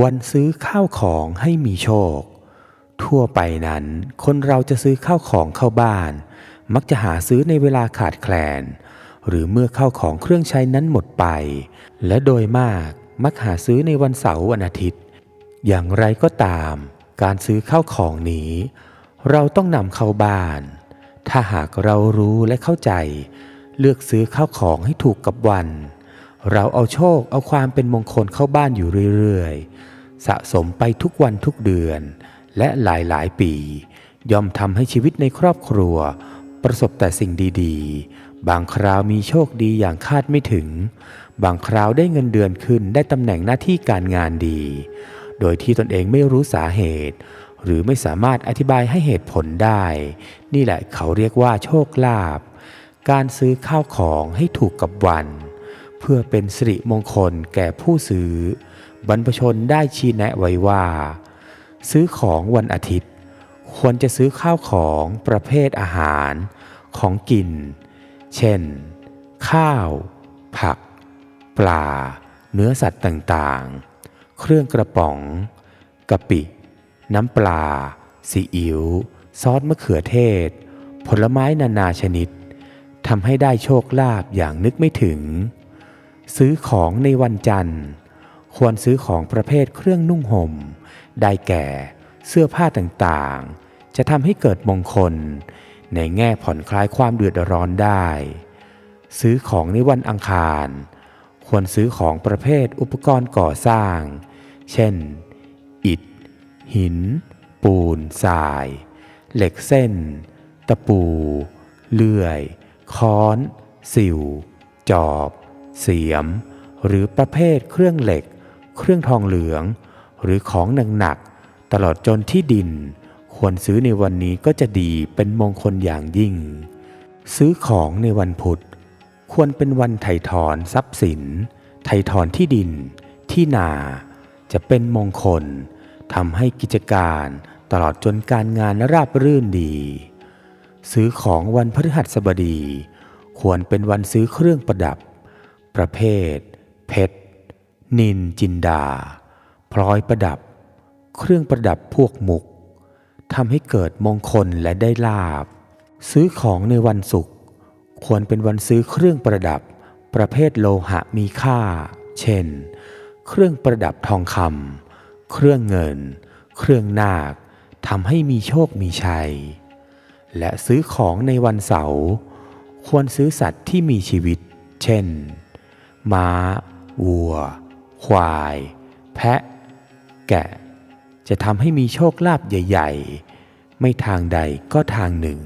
วันซื้อข้าวของให้มีโชค ทั่วไปนั้นคนเราจะซื้อข้าวของเข้าบ้าน มักจะหาซื้อในเวลาขาดแคลน หรือเมื่อข้าวของเครื่องใช้นั้นหมดไป และโดยมากมักหาซื้อในวันเสาร์วันอาทิตย์ อย่างไรก็ตาม การซื้อข้าวของนี้ เราต้องนำเข้าบ้าน ถ้าหากเรารู้และเข้าใจ เลือกซื้อข้าวของให้ถูกกับวัน เราเอาโชคเอาความเป็นมงคลเข้าบ้านอยู่เรื่อยๆ สะสมไปทุกวันทุกเดือน และหลายๆ ปี ย่อมทำให้ชีวิตในครอบครัว ประสบแต่สิ่งดีๆ บางคราวมีโชคดีอย่างคาดไม่ถึง บางคราวได้เงินเดือนขึ้นได้ตำแหน่งหน้าที่การงานดี โดยที่ตนเองไม่รู้สาเหตุ หรือไม่สามารถอธิบายให้เหตุผลได้ นี่แหละเขาเรียกว่าโชคลาภการซื้อข้าวของให้ถูกกับวัน เพื่อเป็นสิริมงคลแก่ผู้ซื้อ บรรพชนได้ชี้แนะไว้ว่า ซื้อของวันอาทิตย์ ควรจะซื้อข้าวของประเภทอาหารของกิน เช่น ข้าว ผัก ปลา เนื้อสัตว์ต่างๆ เครื่องกระป๋องกะปิ น้ำปลา ซีอิ๊ว ซอสมะเขือเทศ ผลไม้นานาชนิดทำให้ได้โชคลาภอย่างนึกไม่ถึง ซื้อของในวันจันทร์ ควรซื้อของประเภทเครื่องนุ่งห่ม ได้แก่เสื้อผ้าต่างๆ จะทำให้เกิดมงคล ในแง่ผ่อนคลายความเดือดร้อนได้ ซื้อของในวันอังคาร ควรซื้อของประเภทอุปกรณ์ก่อสร้าง เช่น อิฐ หิน ปูนทราย เหล็กเส้น ตะปู เลื่อย ค้อน สิว จอบ เสียม หรือประเภทเครื่องเหล็ก เครื่องทองเหลือง หรือของหนักๆตลอดจนที่ดิน ควรซื้อในวันนี้ก็จะดีเป็นมงคลอย่างยิ่ง ซื้อของในวันพุธ ควรเป็นวันไถ่ถอนทรัพย์สิน ไถ่ถอนที่ดิน ที่นา จะเป็นมงคลทำให้กิจการตลอดจนการงานราบรื่นดี ซื้อของวันพฤหัสบดี ควรเป็นวันซื้อเครื่องประดับ ประเภท เพชร นินจินดา พลอยประดับ เครื่องประดับพวกมุกทำให้เกิดมงคลและได้ลาบ ซื้อของในวันศุกร์ควรเป็นวันซื้อเครื่องประดับ ประเภทโลหะมีค่า เช่น เครื่องประดับทองคำเครื่องเงิน เครื่องนาคทำให้มีโชคมีชัย และซื้อของในวันเสาร์ควรซื้อสัตว์ที่มีชีวิต เช่น ม้า วัว ควาย แพะ แกะ จะทำให้มีโชคลาภใหญ่ ๆ ไม่ทางใดก็ทางหนึ่ง